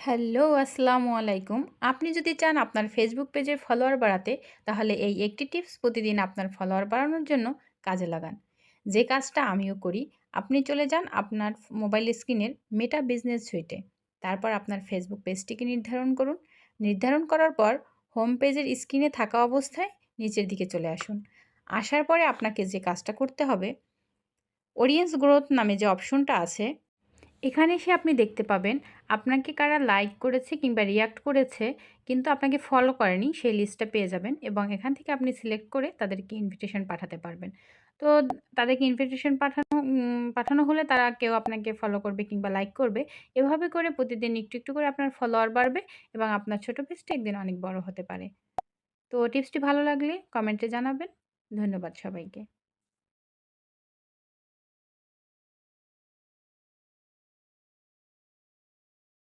Hello, আসসালামু আলাইকুম। আপনি যদি চান আপনার ফেসবুক পেজের ফলোয়ার বাড়াতে, তাহলে এই একটি টিপস প্রতিদিন আপনার ফলোয়ার বাড়ানোর জন্য কাজে লাগান। যে কাজটা আমিও করি, আপনি চলে যান আপনার মোবাইল স্ক্রিনের মেটা বিজনেস সুইটে তারপর আপনার ফেসবুক পেজটিকে নির্ধারণ করুন। নির্ধারণ করার পর হোম পেজের স্ক্রিনে থাকা অবস্থায় নিচের দিকে চলে আসুন। আসার পরে আপনাকে যে কাজটা করতে হবে অডিয়েন্স গ্রোথ নামে যে অপশনটা আছে এখানে এসে আপনি দেখতে পাবেন, আপনাকে কারা লাইক করেছে কিংবা রিয়াক্ট করেছে, কিন্তু আপনাকে ফলো করেনি, সেই লিস্টটা পেয়ে যাবেন এবং এখান থেকে আপনি সিলেক্ট করে তাদেরকে ইনভিটেশন পাঠাতে পারবেন। তো তাদেরকে ইনভিটেশন পাঠানো পাঠানো হলে তারা কেউ আপনাকে ফলো করবে কিংবা লাইক করবে। এভাবে করে প্রতিদিন একটু একটু করে আপনার ফলোয়ার বাড়বে এবং আপনার ছোটো পেজটা একদিন অনেক বড় হতে পারে। তো টিপসটি ভালো লাগলে কমেন্টে জানাবেন। ধন্যবাদ সবাইকে।